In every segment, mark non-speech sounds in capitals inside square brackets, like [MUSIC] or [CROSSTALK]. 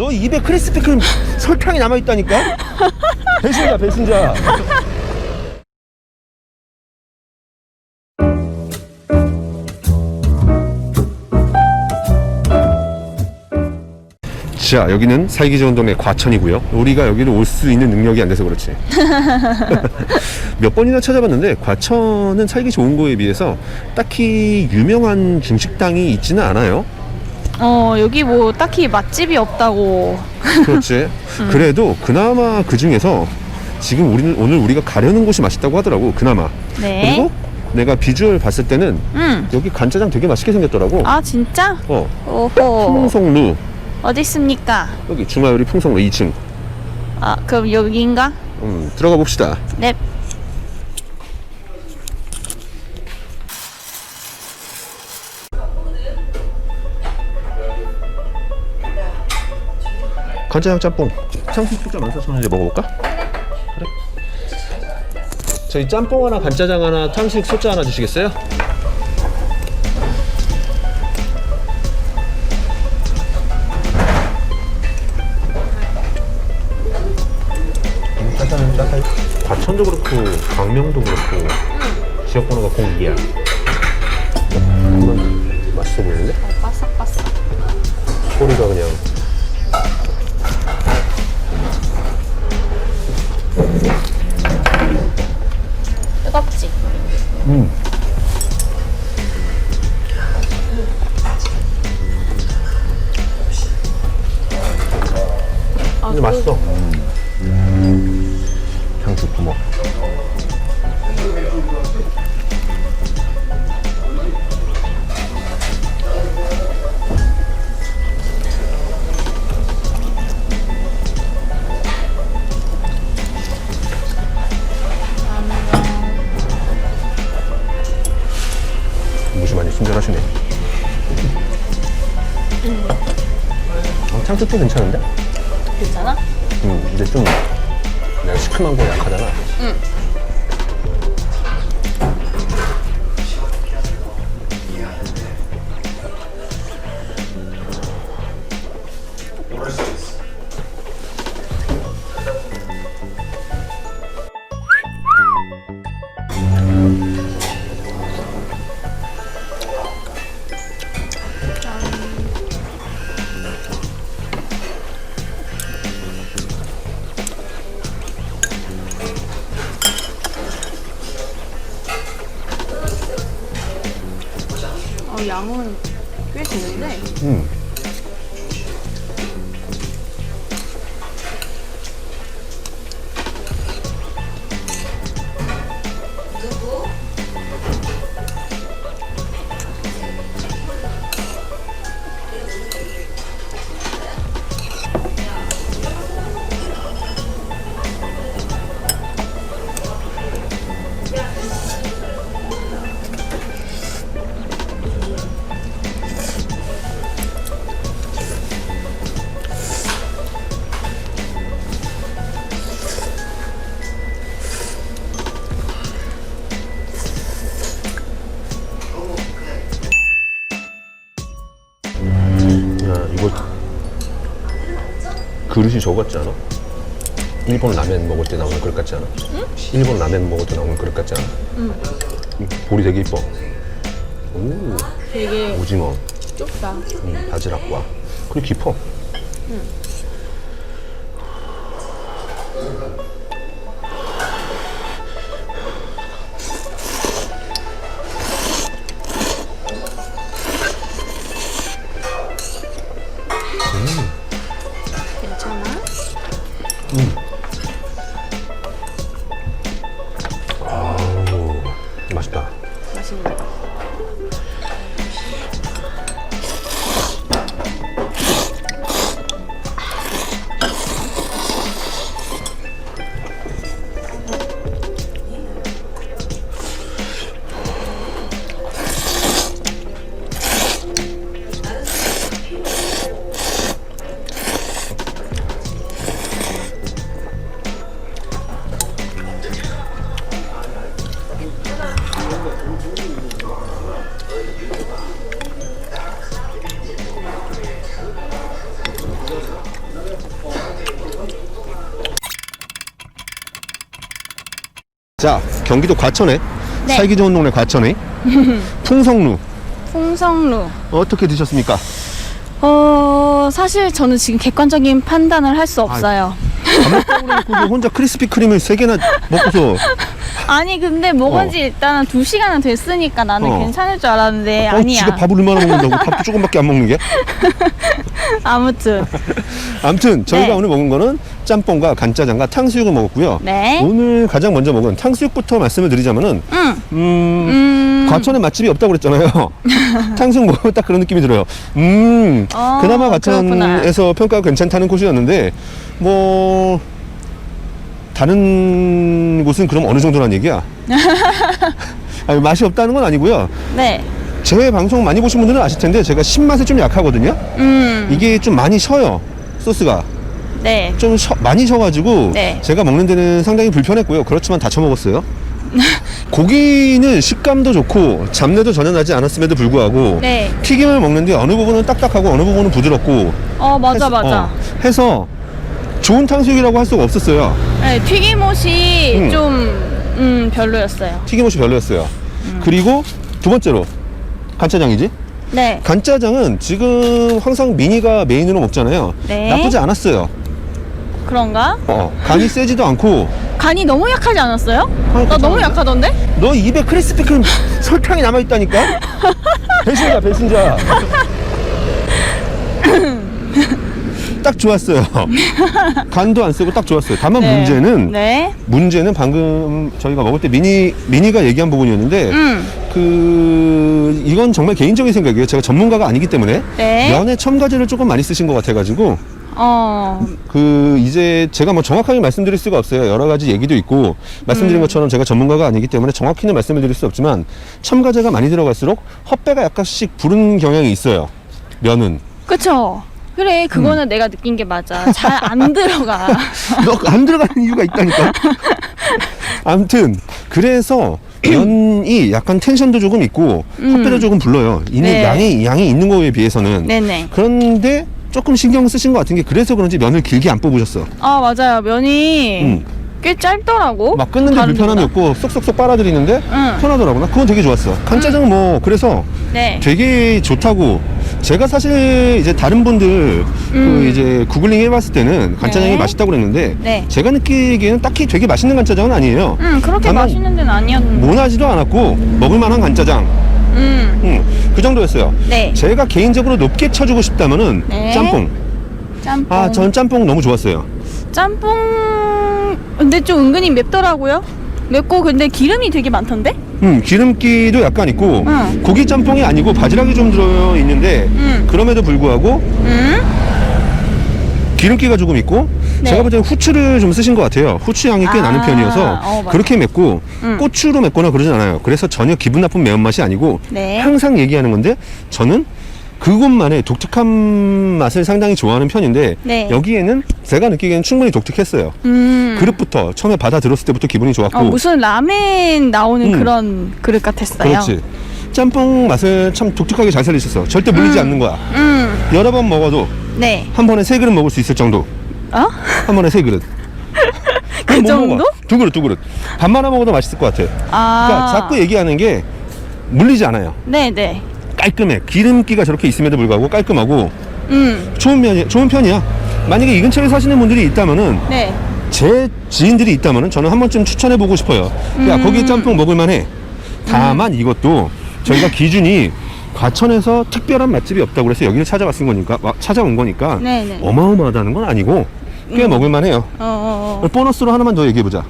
너 입에 크리스피 크림 설탕이 남아있다니까? 배신자, 배신자. 자, 여기는 살기 좋은 동네 과천이고요. 우리가 여기를 올 수 있는 능력이 안 돼서 그렇지. [LAUGHS] 몇 번이나 찾아봤는데 과천은 살기 좋은 거에 비해서 딱히 유명한 중식당이 있지는 않아요. 어 여기 뭐 딱히 맛집이 없다고. 그렇지. [LAUGHS] 그래도 그나마 그 중에서 지금 우리는 오늘 우리가 가려는 곳이 맛있다고 하더라고. 그나마. 네. 그리고 내가 비주얼 봤을 때는 음. 여기 간짜장 되게 맛있게 생겼더라고. 아 진짜? 어. 오호. 풍성루. 어디 있습니까? 여기 중화요리 풍성루 2층. 아 그럼 여기인가? 음, 들어가 봅시다. 네. 간짜장 짬뽕. 상품 소자 14,000원인데 먹어볼까? 그래. 저희 짬뽕 하나, 간짜장 하나, 탕수육 소자 하나 주시겠어요? 과천도 그렇고 광명도 그렇고 지역 번호가 02야. 한번 맛있어 보이는데? 바삭바삭. 소리가 그냥 어, 탕수육도 괜찮은데? 괜찮아? 음, 근데 좀 내가 시큼한 거 약하잖아. 응. 양은 꽤 되는데. 음. 그릇이 저거 같지 않아? 일본 라면 먹을 때 나오는 그릇 같지 않아? 일본 라면 먹을 때 나오는 그릇 같지 않아? 응. 볼이 되게 이뻐. 오, 되게 오징어, 좁다. 음, 바지락과. 그리고 깊어. 괜 맛있네. 자, 경기도 과천에 네. 살기 좋은 동네 과천에 [LAUGHS] 풍성루 풍성루. 어떻게 드셨습니까? 어, 사실 저는 지금 객관적인 판단을 할 수 없어요. 밥 먹고 혼자 크리스피 크림을 세 개나 먹고서 [LAUGHS] 아니, 근데 먹은 지 일단은 두 시간은 됐으니까 나는 어. 괜찮을 줄 알았는데, 어, 아니야. 지가 밥을 얼마나 먹는다고 밥도 조금밖에 안 먹는 게? [LAUGHS] [LAUGHS] 아무튼. 아무튼 저희가 네. 오늘 먹은 거는 짬뽕과 간짜장과 탕수육을 먹었고요. 네. 오늘 가장 먼저 먹은 탕수육부터 말씀을 드리자면은 응. 음, 음. 과천에 맛집이 없다고 그랬잖아요. [LAUGHS] 탕수육 먹으면 딱 그런 느낌이 들어요. 음, 어, 그나마 과천에서 평가가 괜찮다는 곳이었는데, 뭐, 다른 곳은 그럼 어느 정도란 얘기야? [LAUGHS] 아니, 맛이 없다는 건 아니고요. 네. 제 방송 많이 보신 분들은 아실 텐데, 제가 신맛에 좀 약하거든요. 음. 이게 좀 많이 쉬어요. 소스가. 네. 좀 쉬- 많이 쉬어가지고 네. 제가 먹는 데는 상당히 불편했고요. 그렇지만 다 처먹었어요. [LAUGHS] 고기는 식감도 좋고 잡내도 전혀 나지 않았음에도 불구하고 네. 튀김을 먹는데 어느 부분은 딱딱하고 어느 부분은 부드럽고 어, 맞아, 해서, 맞아. 어, 해서 좋은 탕수육이라고 할 수가 없었어요. 네, 튀김옷이 음. 좀, 음, 별로였어요. 튀김옷이 별로였어요. 음. 그리고 두 번째로 간짜장이지. 네. 간짜장은 지금 항상 미니가 메인으로 먹잖아요. 네. 나쁘지 않았어요. 그런가? 어, 간이 세지도 않고 간이 너무 약하지 않았어요? 아니, 나 너무 괜찮은데? 약하던데? 너 입에 크리스피 크림 [LAUGHS] 설탕이 남아 있다니까? 배신자 배신자 [LAUGHS] 딱 좋았어요 간도 안 쓰고 딱 좋았어요 다만 네. 문제는 네. 문제는 방금 저희가 먹을 때 미니 미니가 얘기한 부분이었는데 음. 그 이건 정말 개인적인 생각이에요 제가 전문가가 아니기 때문에 네. 면에 첨가제를 조금 많이 쓰신 것 같아가지고 어. 그 이제 제가 뭐 정확하게 말씀드릴 수가 없어요. 여러 가지 얘기도 있고 말씀드린 음. 것처럼 제가 전문가가 아니기 때문에 정확히는 말씀을 드릴 수 없지만 첨가제가 많이 들어갈수록 헛배가 약간씩 부른 경향이 있어요. 면은 그쵸. 그래, 그거는 내가 느낀 게 맞아. 잘 안 [LAUGHS] 들어가. 너안 들어가는 이유가 있다니까. [LAUGHS] 아무튼 그래서 면이 [CLEARS THROAT] 약간 텐션도 조금 있고 음. 헛배도 조금 불러요. 있는 네. 양이 양이 있는 거에 비해서는 네네. 그런데 조금 신경 쓰신 것 같은 게 그래서 그런지 면을 길게 안 뽑으셨어. 아, 맞아요. 면이 음. 꽤 짧더라고. 막 끊는데 다른 불편함이 데보다. 없고 쏙쏙쏙 빨아들이는데 응. 편하더라고 나 그건 되게 좋았어 간짜장 뭐 그래서 네. 되게 좋다고 제가 사실 이제 다른 분들 그 음. 이제 구글링 해봤을 때는 간짜장이 네. 맛있다고 그랬는데 네. 제가 느끼기에는 딱히 되게 맛있는 간짜장은 아니에요 음, 그렇게 다만 맛있는 데는 아니었는데. 모나지도 않았고 먹을만한 간짜장 음. 음, 그 정도였어요 네. 제가 개인적으로 높게 쳐주고 싶다면은 네. 짬뽕 짬뽕. 아 전 짬뽕 너무 좋았어요 짬뽕. 근데 좀 은근히 맵더라고요. 맵고 근데 기름이 되게 많던데? 음, 기름기도 약간 있고 응. 고기 짬뽕이 아니고 바지락이 좀 들어 있는데 음. 그럼에도 불구하고 음. 기름기가 조금 있고 네. 제가 볼 때는 후추를 좀 쓰신 것 같아요. 후추 향이 꽤 아, 나는 편이어서 어, 맞아. 그렇게 맵고 음. 고추로 맵거나 그러진 않아요. 그래서 전혀 기분 나쁜 매운맛이 아니고 네. 항상 얘기하는 건데 저는 그곳만의 독특한 맛을 상당히 좋아하는 편인데 네. 여기에는 제가 느끼기에는 충분히 독특했어요. 음. 그릇부터 처음에 받아 들었을 때부터 기분이 좋았고 어, 무슨 라멘 나오는 음. 그런 그릇 같았어요. 그렇지. 짬뽕 맛을 참 독특하게 잘 살리셨어. 절대 물리지 않는 거야. 음. 여러 번 먹어도 네. 한 번에 세 그릇 먹을 수 있을 정도. 어? 한 번에 세 그릇. [LAUGHS] 그 정도? 먹어. 두 그릇, 두 그릇. 밥 말아 먹어도 맛있을 것 같아. 아. 그러니까 자꾸 얘기하는 게 물리지 않아요. 네, 네. 깔끔해. 기름기가 저렇게 있음에도 불구하고 깔끔하고 음. 좋은 편이 좋은 편이야. 만약에 이 근처에 사시는 분들이 있다면은 네. 제 지인들이 있다면은 저는 한 번쯤 추천해 보고 싶어요. 야 음. 거기 짬뽕 먹을만해. 다만 이것도 저희가 [LAUGHS] 기준이 과천에서 특별한 맛집이 없다고 그래서 여기를 찾아왔은 거니까 와- 찾아온 거니까 네, 네. 어마어마하다는 건 아니고 꽤 음. 먹을만해요. 어, 어, 어. 보너스로 하나만 더 얘기해 보자.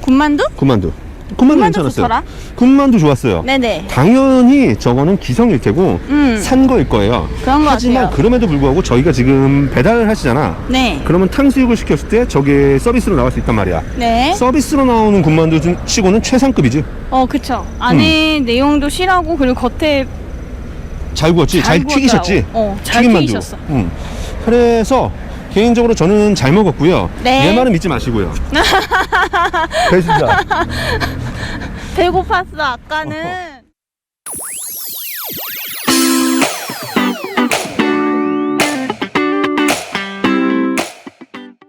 군만두? 군만두. 군만두 군만두 괜찮았어요. 좋더라? 군만두 좋았어요. 네, 네. 당연히 저거는 기성일 테고 음. 산 거일 거예요. 그런 것 하지만 같아요. 그럼에도 불구하고 저희가 지금 배달을 하시잖아. 네. 그러면 탕수육을 시켰을 때 저게 서비스로 나올 수 있단 말이야. 네. 서비스로 나오는 군만두 중 치고는 최상급이지. 어, 그쵸. 안에 내용도 실하고 그리고 겉에 잘 구웠지, 잘, 구웠더라고. 튀기셨지. 어, 잘. 튀기셨어. 응. 그래서 개인적으로 저는 잘 먹었고요. 네. 내 말은 믿지 마시고요. [LAUGHS] 배신자. 배고팠어, 아까는.